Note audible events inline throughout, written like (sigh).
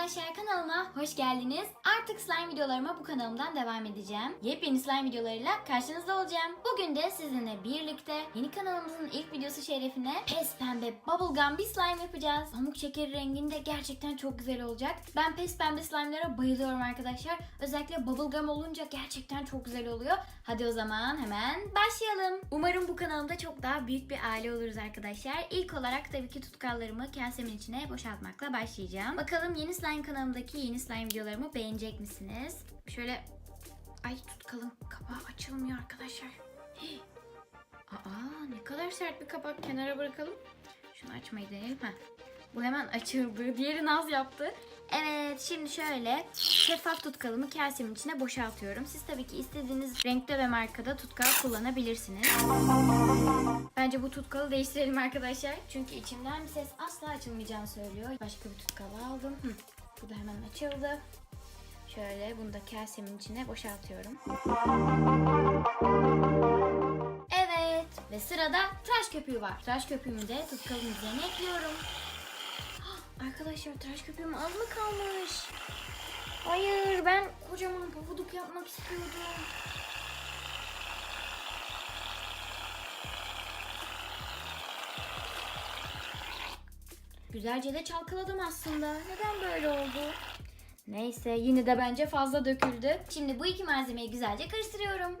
arkadaşlar kanalıma hoş geldiniz. Artık slime videolarıma bu kanalımdan devam edeceğim. Yepyeni slime videolarıyla karşınızda olacağım. Bugün de sizinle birlikte yeni kanalımızın ilk videosu şerefine pes pembe bubblegum bir slime yapacağız. Pamuk şekeri renginde gerçekten çok güzel olacak. Ben pes pembe slime'lara bayılıyorum arkadaşlar. Özellikle bubblegum olunca gerçekten çok güzel oluyor. Hadi o zaman hemen başlayalım. Umarım bu kanalımda çok daha büyük bir aile oluruz arkadaşlar. İlk olarak tabii ki tutkallarımı kasemin içine boşaltmakla başlayacağım. Bakalım yeni slime kanalımdaki yeni slime videolarımı beğenecek misiniz? Şöyle ay tutkalın kapağı açılmıyor arkadaşlar. (gasps) Aa ne kadar sert bir kapak kenara bırakalım. Şunu açmayı deneyelim. Heh. Bu hemen açıldı. Diğeri naz yaptı. Evet şimdi şöyle şeffaf tutkalımı kasemin içine boşaltıyorum. Siz tabii ki istediğiniz renkte ve markada tutkal kullanabilirsiniz. Bence bu tutkalı değiştirelim arkadaşlar. Çünkü içinden bir ses asla açılmayacağını söylüyor. Başka bir tutkal aldım. Hı. Da hemen açıldı. Şöyle bunu da kasemin içine boşaltıyorum. Evet ve sırada tıraş köpüğü var. Tıraş köpüğümü de tutkalın üzerine ekliyorum. Hah, Arkadaşlar tıraş köpüğüm az mı kalmış? Hayır ben kocaman pabuduk yapmak istiyordum. Güzelce de çalkaladım aslında. Neden böyle oldu? Neyse yine de bence fazla döküldü. Şimdi bu iki malzemeyi güzelce karıştırıyorum.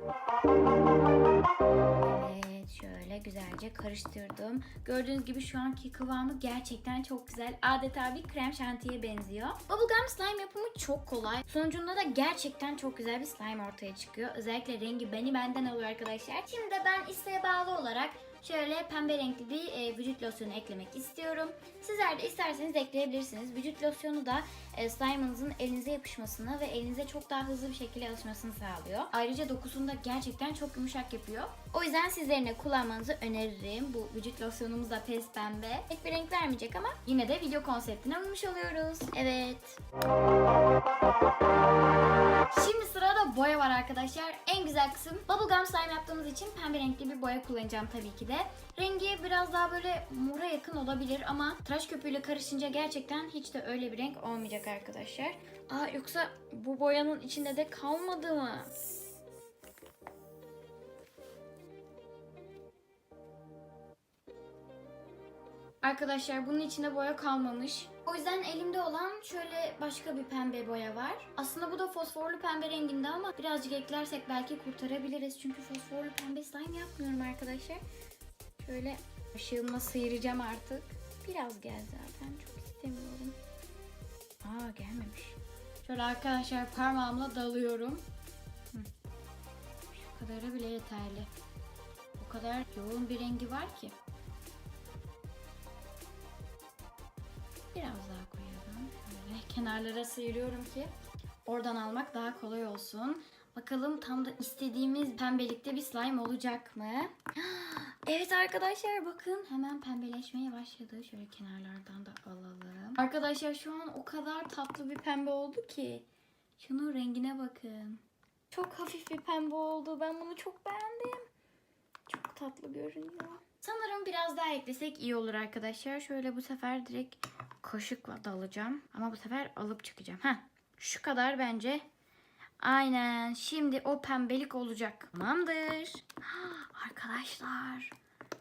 Evet şöyle güzelce karıştırdım. Gördüğünüz gibi şu anki kıvamı gerçekten çok güzel. Adeta bir krem şantiye benziyor. Bubblegum slime yapımı çok kolay. Sonucunda da gerçekten çok güzel bir slime ortaya çıkıyor. Özellikle rengi beni benden alıyor arkadaşlar. Şimdi de ben isteğe bağlı olarak Şöyle pembe renkli bir e, vücut losyonu eklemek istiyorum. Sizler de isterseniz ekleyebilirsiniz. Vücut losyonu da e, slime'ınızın elinize yapışmasını ve elinize çok daha hızlı bir şekilde alışmasını sağlıyor. Ayrıca dokusunu da gerçekten çok yumuşak yapıyor. O yüzden sizlerin de kullanmanızı öneririm. Bu vücut losyonumuz da pes pembe. Pek bir renk vermeyecek ama yine de video konseptine uymuş oluyoruz. Evet. Şimdi boya var arkadaşlar. En güzel kısım bubblegum slime yaptığımız için pembe renkli bir boya kullanacağım tabii ki de. Rengi biraz daha böyle mora yakın olabilir ama tıraş köpüğüyle karışınca gerçekten hiç de öyle bir renk olmayacak arkadaşlar. Aa yoksa bu boyanın içinde de kalmadı mı? Arkadaşlar bunun içinde boya kalmamış. O yüzden elimde olan şöyle başka bir pembe boya var. Aslında bu da fosforlu pembe renginde ama birazcık eklersek belki kurtarabiliriz. Çünkü fosforlu pembe slime yapmıyorum arkadaşlar. Şöyle ışığımla sıyıracağım artık. Biraz gel zaten çok istemiyorum. Aa gelmemiş. Şöyle arkadaşlar parmağımla dalıyorum. Şu kadarı bile yeterli. O kadar yoğun bir rengi var ki. Kenarlara sıyırıyorum ki oradan almak daha kolay olsun. Bakalım tam da istediğimiz pembelikte bir slime olacak mı? (gasps) Evet arkadaşlar bakın hemen pembeleşmeye başladı. Şöyle kenarlardan da alalım. Arkadaşlar şu an o kadar tatlı bir pembe oldu ki. Şunun rengine bakın. Çok hafif bir pembe oldu. Ben bunu çok beğendim. Çok tatlı görünüyor. Sanırım biraz daha eklesek iyi olur arkadaşlar. Şöyle bu sefer direkt kaşıkla dalacağım. Ama bu sefer alıp çıkacağım. Heh, şu kadar bence. Aynen. Şimdi o pembelik olacak. Tamamdır. (gasps) Arkadaşlar.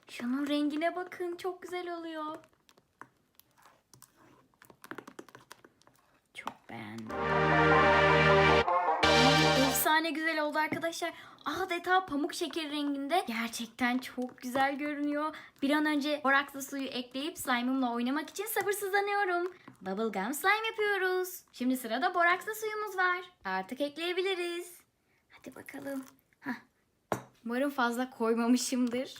Şunun rengine bakın. Çok güzel oluyor. Arkadaşlar. Adeta pamuk şekeri renginde. Gerçekten çok güzel görünüyor. Bir an önce borakslı suyu ekleyip slime'ımla oynamak için sabırsızlanıyorum. Bubblegum slime yapıyoruz. Şimdi sırada borakslı suyumuz var. Artık ekleyebiliriz. Hadi bakalım. Hah. Umarım fazla koymamışımdır.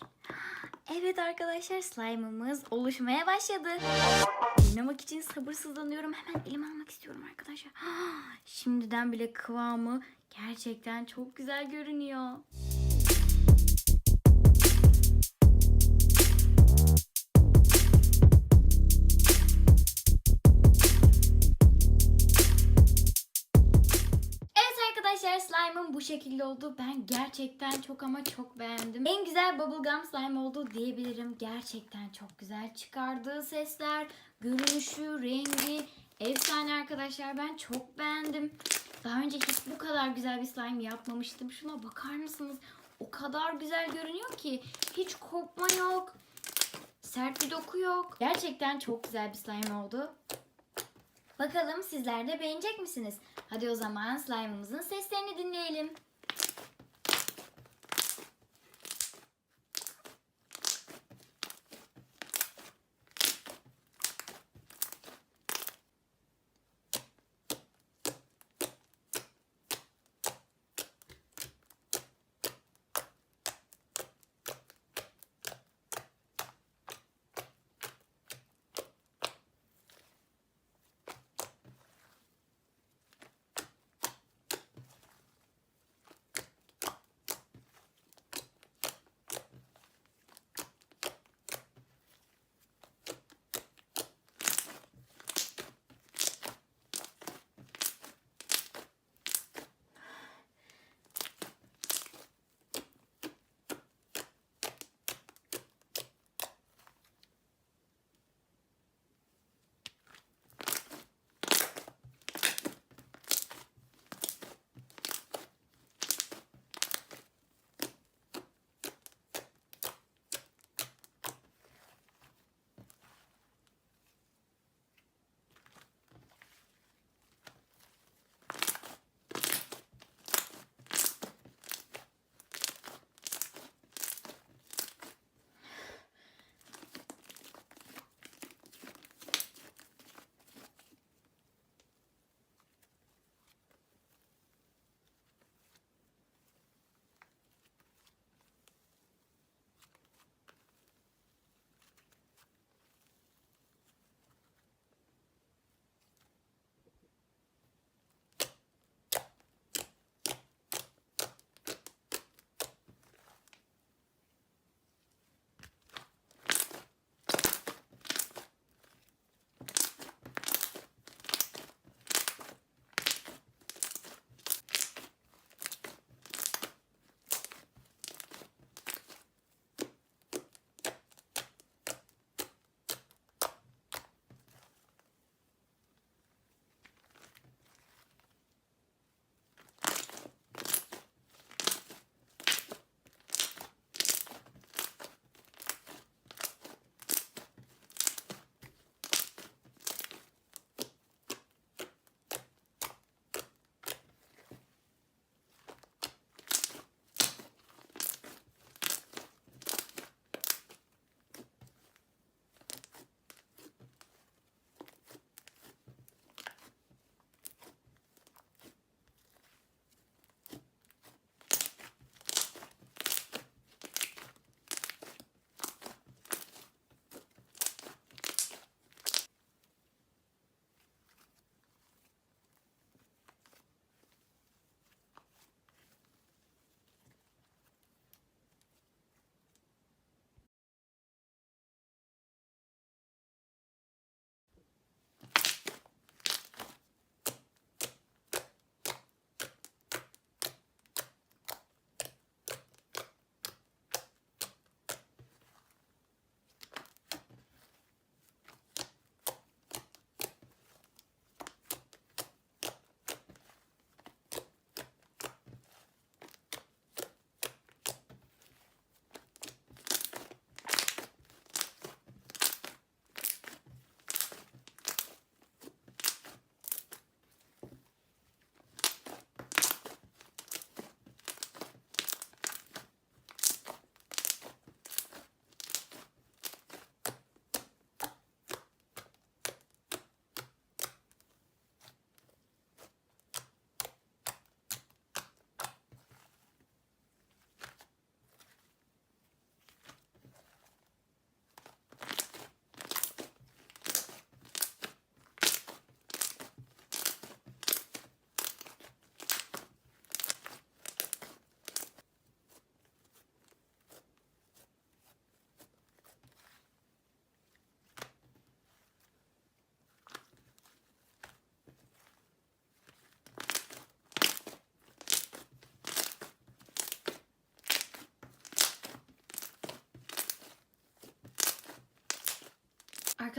Evet arkadaşlar slime'ımız oluşmaya başladı. Oynamak için sabırsızlanıyorum. Hemen elime almak istiyorum arkadaşlar. (gasps) Şimdiden bile kıvamı gerçekten çok güzel görünüyor. Arkadaşlar slime'ım bu şekilde oldu. Ben gerçekten çok ama çok beğendim. En güzel bubblegum slime oldu diyebilirim. Gerçekten çok güzel çıkardığı sesler, görünüşü, rengi efsane arkadaşlar ben çok beğendim. Daha önce hiç bu kadar güzel bir slime yapmamıştım. Şuna bakar mısınız? O kadar güzel görünüyor ki hiç kopma yok. Sert bir doku yok. Gerçekten çok güzel bir slime oldu. Bakalım sizler de beğenecek misiniz? Hadi o zaman slime'ımızın seslerini dinleyelim.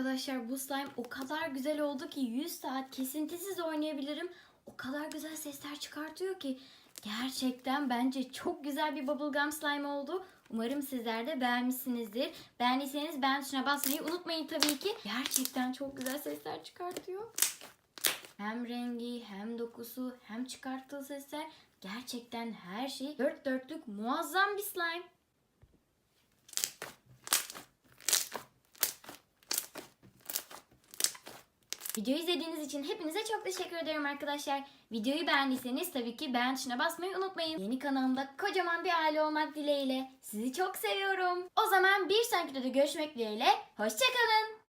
Arkadaşlar bu slime o kadar güzel oldu ki 100 saat kesintisiz oynayabilirim. O kadar güzel sesler çıkartıyor ki. Gerçekten bence çok güzel bir bubblegum slime oldu. Umarım sizler de beğenmişsinizdir. Beğendiyseniz beğen tuşuna basmayı unutmayın tabii ki. Gerçekten çok güzel sesler çıkartıyor. Hem rengi hem dokusu hem çıkarttığı sesler gerçekten her şey dört dörtlük muazzam bir slime. Videoyu izlediğiniz için hepinize çok teşekkür ederim arkadaşlar. Videoyu beğendiyseniz tabii ki beğen tuşuna basmayı unutmayın. Yeni kanalımda kocaman bir aile olmak dileğiyle. Sizi çok seviyorum. O zaman bir sonraki videoda görüşmek dileğiyle. Hoşçakalın.